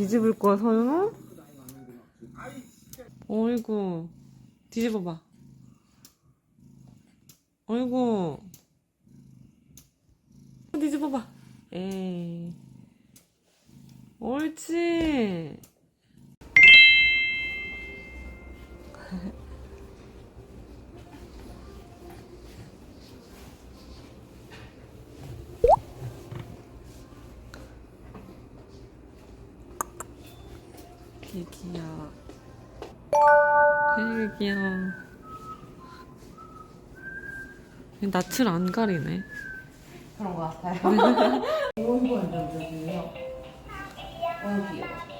뒤집을 거야, 서윤아? 어이구. 뒤집어봐. 어이구. 뒤집어봐. 에이. 옳지. 되게 귀여워. 되게 귀여워. 낯을 안 가리네. 그런 것 같아요. 이거 이거 완전 좋네요. 어우 귀여워.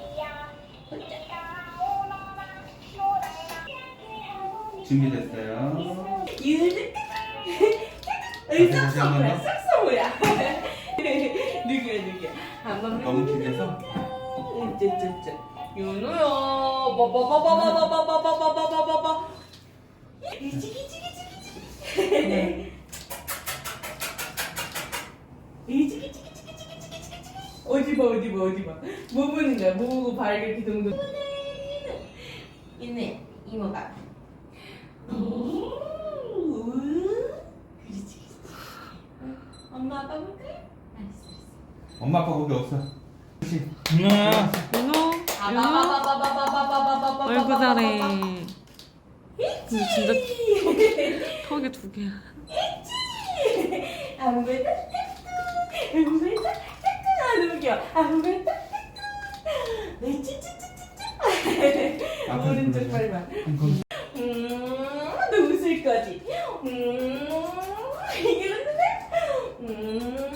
준비됐어요. 다시 한번 더. 싹싹 뭐야? 누구야 누구야? 한번 너무 긴해서 쯔쯔쯔 윤우야 바바바바바바바바바바바바바 이지기지기지기지기 이지기지기지기지기지기 어디 봐 어디 봐 어디 봐뭐 보는 거야 뭐 보고 발 이렇게 동동 있네 이모가 오, 그렇지 그렇지 엄마 아빠 볼까? 알았어 알았어 엄마 아빠 거기 없어. 그렇지. 누나. 윤호, 윤호, 얼굴 잘해. 근데 진짜 턱- 턱이 두 개야. 안구에 딱딱딱 안구에 딱딱딱 하는 겨. 안구에 딱딱딱 내 찌찌찌찌찌. 아, 음 너무 거지? 음 이러는데? 음음.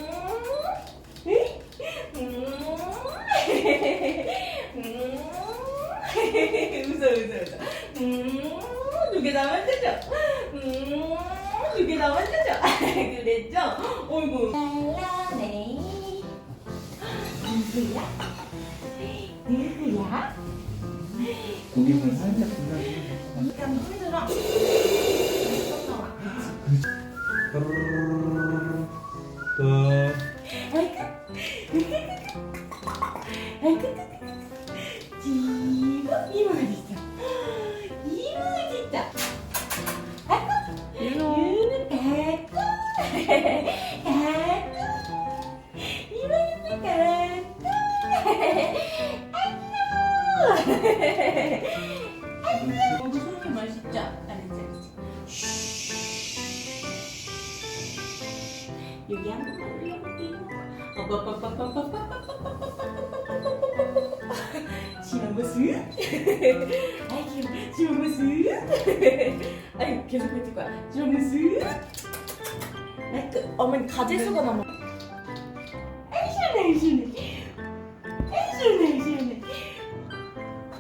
웃어 웃어 웃어. 음, 두개 남았죠? 음, 두개 남았죠? 그랬죠? 어이구. 랄라네. 누구야? 누구야? 고기만 살짝 분갈이. 그냥 힘들어. 아이쿠, 아이쿠, 아이쿠. 는 가고 안녕 모두 손이 맛있죠? 알았지 알았지 여기 한 번만 올려볼게요 지나무스 아이 귀여워 지나무스 아이 계속 뱉을 거야. 지나무스 아이 그 어머니 가재수가 남아 아이 시원해 시원해 아이 시원해 시원해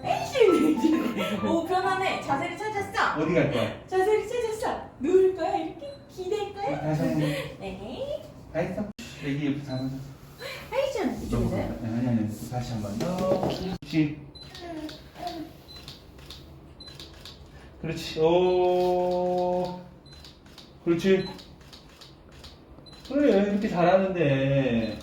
아이 시원해 시원해 오 편하네 자세를 찾았어? 어디 갈 거야? 자세를 찾았어. 누울 거야? 이렇게 기댈 거야? 다시 한 번. 네. 다 했어? 애기 옆에 잡아서. 아이 시원해 이쪽으 아니 아니. 다시 한 번 더. 그렇지. 그렇지. 오. 그렇지. 그래 이렇게 잘하는데.